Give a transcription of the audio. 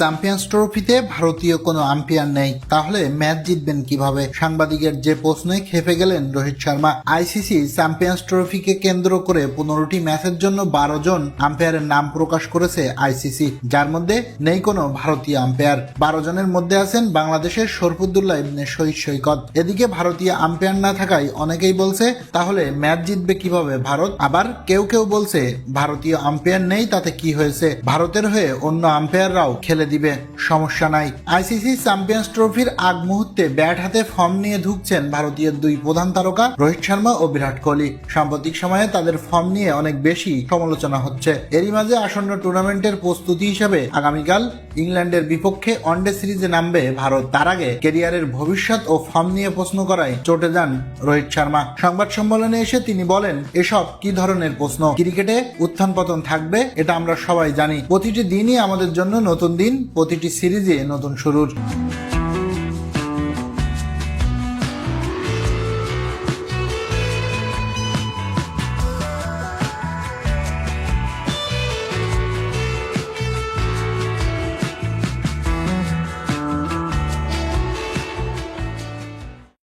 Champions ট্রফিতে ভারতীয় কোনো আম্পায়ার নেই। তাহলে ম্যাচ জিতবেন কীভাবে? সাংবাদিকের যে প্রশ্নে খেপে গেলেন রোহিত শর্মা। আইসিসি চ্যাম্পিয়ন্স ট্রফিকে কেন্দ্র করে পনেরোটি ম্যাচের জন্য বারো জন আম্পায়ারের নাম প্রকাশ করেছে আইসিসি যার মধ্যে নেই কোনো ভারতীয় আম্পায়ার বারো জনের মধ্যে আছেন বাংলাদেশের শরফুদ্দুল্লাহ ইবনে শহীদ সৈকত। এদিকে ভারতীয় আম্পায়ার না থাকায় অনেকেই বলছে, তাহলে ম্যাচ জিতবে কীভাবে ভারত? আবার কেউ কেউ বলছে, ভারতীয় আম্পায়ার নেই, তাতে কি হয়েছে? ভারতের হয়ে অন্য আম্পায়াররাও খেলে দিবে, সমস্যা নাই। আইসিসি চ্যাম্পিয়ন্স ট্রফির আগ মুহূর্তে ব্যাট হাতে ফর্ম নিয়ে ঢুকছেন ভারতীয় দুই প্রধান তারকা রোহিত শর্মা ও বিরাট কোহলি। সাম্প্রতিক সময়ে তাদের ফর্ম নিয়ে অনেক বেশি সমালোচনা হচ্ছে। এরই মাঝে আসন্ন টুর্নামেন্টের প্রস্তুতি হিসেবে আগামীকাল ইংল্যান্ডের বিপক্ষে ওয়ানডে সিরিজে নামবে ভারত। তার আগে কেরিয়ারের ভবিষ্যৎ ও ফর্ম নিয়ে প্রশ্ন করায় চটে যান রোহিত শর্মা। সংবাদ সম্মেলনে এসে তিনি বলেন, এসব কি ধরনের প্রশ্ন? ক্রিকেটে উত্থান পতন থাকবে, এটা আমরা সবাই জানি। প্রতিটি দিনই আমাদের জন্য নতুন দিন প্রতিটি সিরিজে নতুন শুরুর